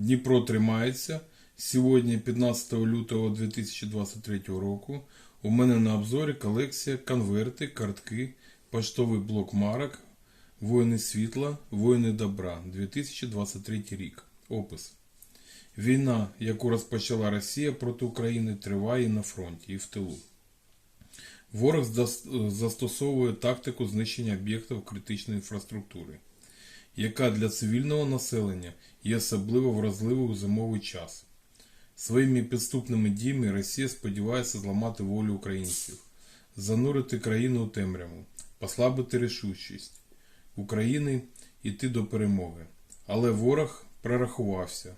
Дніпро тримається. Сьогодні, 15 лютого 2023 року, у мене на обзорі колекція конверти, картки, поштовий блок марок, Воїни світла, Воїни добра 2023 рік. Опис. Війна, яку розпочала Росія проти України, триває на фронті і в тилу. Ворог застосовує тактику знищення об'єктів критичної інфраструктури, яка для цивільного населення є особливо вразливою у зимовий час. Своїми підступними діями Росія сподівається зламати волю українців, занурити країну у темряву, послабити рішучість України йти до перемоги. Але ворог прорахувався,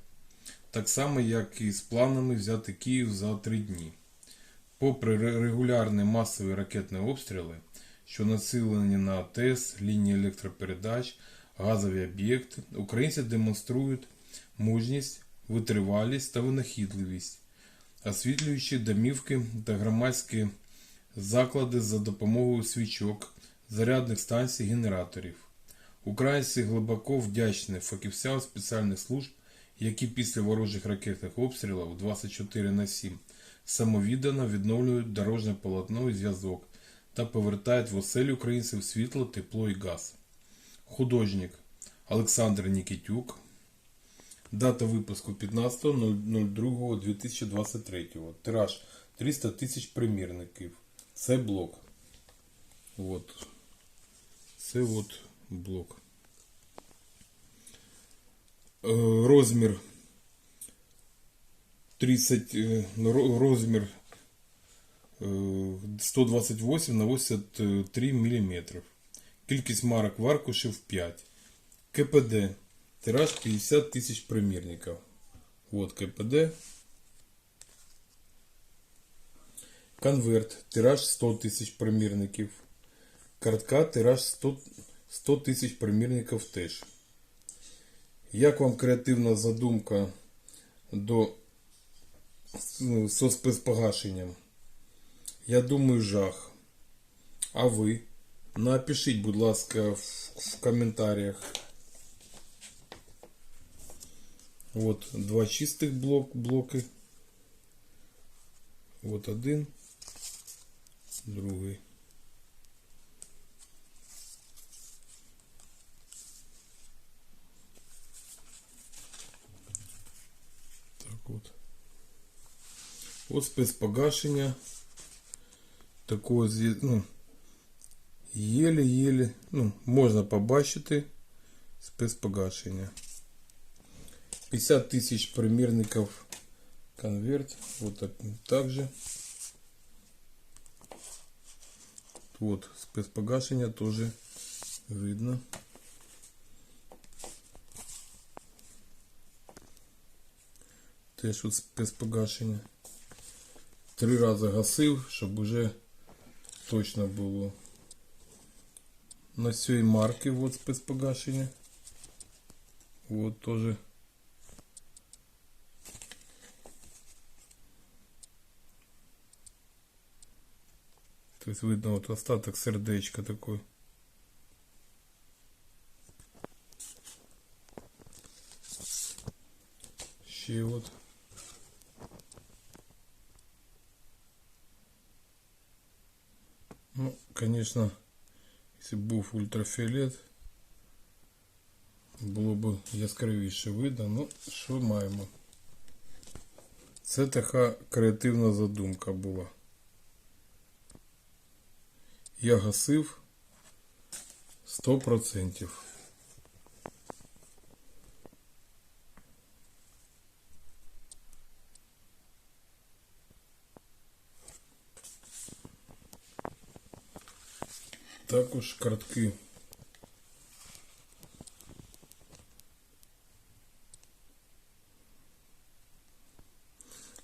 так само, як і з планами взяти Київ за три дні. Попри регулярні масові ракетні обстріли, що націлені на АТС, лінії електропередач, газові об'єкти, українці демонструють мужність, витривалість та винахідливість, освітлюючи домівки та громадські заклади за допомогою свічок, зарядних станцій, генераторів. Українці глибоко вдячні фахівцям спеціальних служб, які після ворожих ракетних обстрілів 24 на 7 самовіддано відновлюють дорожнє полотно і зв'язок та повертають в оселі українців світло, тепло і газ. Художник Олександр Нікітюк. Дата випуску 15.02.2023. Тираж 300 тисяч примірників. Це блок. От. Це от блок. Е, Розмір 30, е, розмір е, 128 на 83 мм. Кількість марок в аркушів 5. КПД. Тираж 50 тисяч примірників. Вот КПД. Конверт. Тираж 100 тисяч примірників. Картка. Тираж 100 100 тисяч примірників теж. Як вам креативна задумка до ну, со спецпогашенням? Я думаю, жах. А ви? Напишіть, будь ласка, в, в коментарях. Вот два чистих блок, блоки. Вот один, другий. Так от. От спецпогашення. Такого ну, єле-єле, ну, можна побачити спецпогашення. 50 тысяч примерников конверт. Вот так, так же. Вот спецпогашення тоже видно. Теж от спецпогашення. Три рази гасив, щоб уже точно було. На цій марки вот спецпогашення. Вот тоже. То есть видно вот остаток сердечка такой. Ще вот. Ну, конечно, б був ультрафіолет, було б яскравіше видно. Ну, що маємо? Це така креативна задумка була. Я гасив 100%. Також картки.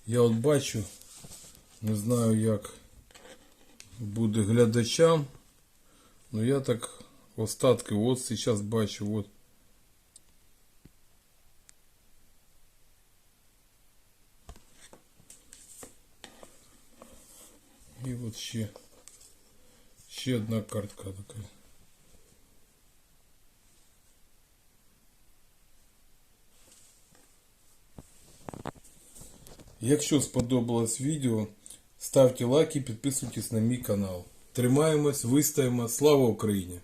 Я от бачу, не знаю як буде глядачам. Ну я так остатки от сейчас бачу от. І от ще, Ще одна картка така. Якщо сподобалось відео, ставте лайки, підписуйтесь на мій канал. Тримаємось, вистаємо. Слава Україні!